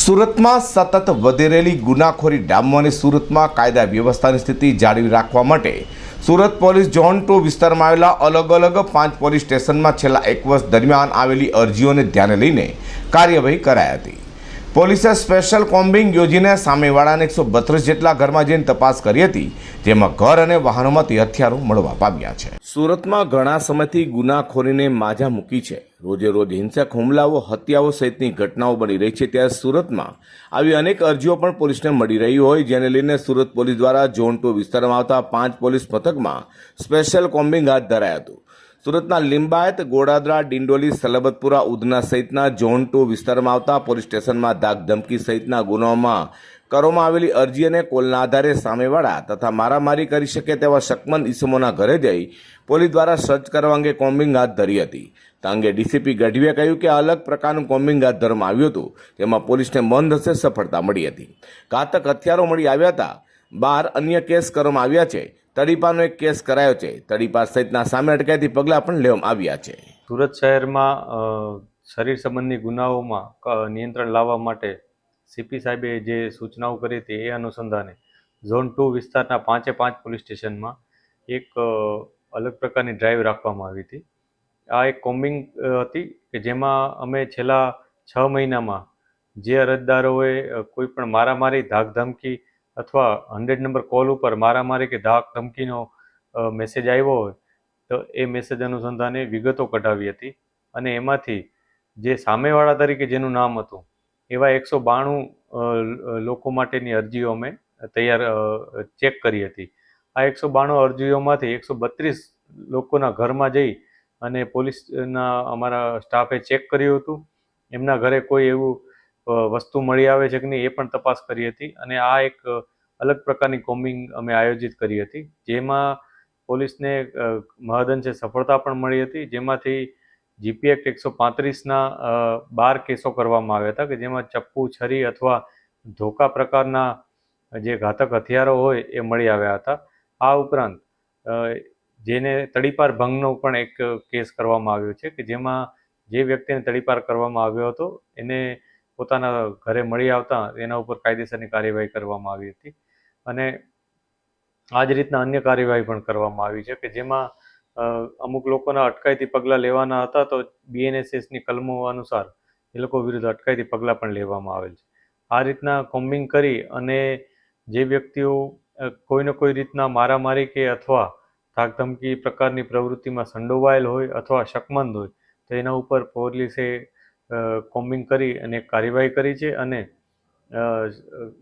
સુરતમાં સતત વધી રહેલી ગુનાખોરી ડામવાની સુરતમાં કાયદા વ્યવસ્થાની સ્થિતિ જાળવી રાખવા માટે સુરત પોલીસ ઝોન ટુ વિસ્તારમાં આવેલા અલગ અલગ પાંચ પોલીસ સ્ટેશનમાં છેલ્લા એક વર્ષ દરમિયાન આવેલી અરજીઓને ધ્યાને લઈને કાર્યવાહી કરાઈ હતી. પોલીસે સ્પેશિયલ કોમ્બિંગ યોજીને સામેવાળાને એકસો બત્રીસ જેટલા ઘરમાં જઈને તપાસ કરી હતી, જેમાં ઘર અને વાહનોમાંથી હથિયારો મળવા પામ્યા છે. સુરતમાં ઘણા સમયથી ગુનાખોરીને માજા મૂકી છે. રોજે રોજ હિંસક હુમલાઓ, હત્યાઓ સહિતની ઘટનાઓ બની રહી છે. ત્યારે સુરતમાં આવી અનેક અરજીઓ પણ પોલીસને મળી રહી હોય, જેને લઈને સુરત પોલીસ દ્વારા ઝોન ટુ વિસ્તારમાં આવતા પાંચ પોલીસ મથકમાં સ્પેશિયલ કોમ્બિંગ હાથ ધરાયું હતું. સુરતના લિંબાયત, ગોડાદરા, ડિંડોલી, સલબતપુરા, ઉધના સહિતના ઝોન ટુ વિસ્તારમાં આવતા પોલીસ સ્ટેશનમાં ધાકધમકી સહિતના ગુનાઓમાં કરવામાં આવેલી અરજી અને કોલના આધારે સામેવાળા તથા મારામારી કરી શકે તેવા શકમંદ ઈસમોના ઘરે જઈ પોલીસ દ્વારા સર્ચ કરવા અંગે કોમ્બિંગ હાથ ધરી હતી. તે અંગે ડીસીપી ગઢવીએ કહ્યું કે અલગ પ્રકારનું કોમ્બિંગ હાથ ધરવામાં આવ્યું હતું તેમાં પોલીસને મન હશે સફળતા મળી હતી. ઘાતક હથિયારો મળી આવ્યા હતા. બાર અન્ય કેસ કરવામાં આવ્યા છે. તડીપાનો એક કેસ કરાયો છે. તડીપા સહિતના સામે અટકાયતી પગલાં પણ લેવામાં આવ્યા છે. સુરત શહેરમાં શરીર સંબંધી ગુનાઓમાં નિયંત્રણ લાવવા માટે સીપી સાહેબે જે સૂચનાઓ કરી હતી એ અનુસંધાને ઝોન ટુ વિસ્તારના પાંચે પાંચ પોલીસ સ્ટેશનમાં એક અલગ પ્રકારની ડ્રાઈવ રાખવામાં આવી હતી. આ એક કોમ્બિંગ હતી કે જેમાં અમે છેલ્લા છ મહિનામાં જે અરજદારોએ કોઈ પણ મારામારી, ધાકધમકી અથવા હંડ્રેડ નંબર કોલ ઉપર મારામારી કે ધાક ધમકીનો મેસેજ આવ્યો હોય, તો એ મેસેજ અનુસંધાને વિગતો કઢાવી હતી અને એમાંથી જે સામેવાળા તરીકે જેનું નામ હતું એવા એકસો બાણું લોકો માટેની અરજીઓ અમે તૈયાર ચેક કરી હતી. આ એકસો બાણું અરજીઓમાંથી એકસો બત્રીસ લોકોના ઘરમાં જઈ અને પોલીસના અમારા સ્ટાફે ચેક કર્યું હતું. એમના ઘરે કોઈ એવું વસ્તુ મળી આવે છે કે નહીં એ પણ તપાસ કરી હતી અને આ એક અલગ પ્રકારની કોમિંગ અમે આયોજિત કરી હતી. જેમાં પોલીસને અ, મહદઅંશે સફળતા પણ મળી હતી. જેમાંથી જીપી એક્ટ એકસો પાંત્રીસના બાર કેસો કરવામાં આવ્યા હતા કે જેમાં ચપ્પુ, છરી અથવા ધોકા પ્રકારના જે ઘાતક હથિયારો હોય એ મળી આવ્યા હતા. આ ઉપરાંત જેને તડીપાર ભંગનો પણ એક કેસ કરવામાં આવ્યો છે કે જેમાં જે વ્યક્તિને તડીપાર કરવામાં આવ્યો હતો એને પોતાના ઘરે મળી આવતા એના ઉપર કાયદેસરની કાર્યવાહી કરવામાં આવી હતી. અને આ જ રીતના અન્ય કાર્યવાહી પણ કરવામાં આવી છે કે જેમાં અમુક લોકોના અટકાયતી પગલાં લેવાના હતા તો બીએનએસએસની કલમો અનુસાર એ લોકો વિરુદ્ધ અટકાયતી પગલાં પણ લેવામાં આવેલ છે. આ રીતના કોમ્બિંગ કરી અને જે વ્યક્તિઓ કોઈને કોઈ રીતના મારામારી કે અથવા ધાકધમકી પ્રકારની પ્રવૃત્તિમાં સંડોવાયેલ હોય અથવા શકમંદ હોય તો એના ઉપર પોલીસે કોમ્બિંગ કરી અને કાર્યવાહી કરી છે અને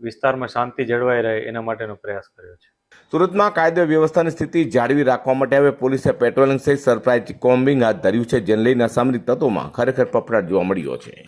વિસ્તારમાં શાંતિ જળવાઈ રહે એના માટેનો પ્રયાસ કર્યો છે. સુરતમાં કાયદો વ્યવસ્થાની સ્થિતિ જાળવી રાખવા માટે હવે પોલીસે પેટ્રોલિંગ સહિત સરપ્રાઇઝ કોમ્બિંગ હાથ ધર્યું છે, જેને લઈને અસામરિક તત્વોમાં ખરેખર પફડાટ જોવા મળ્યો છે.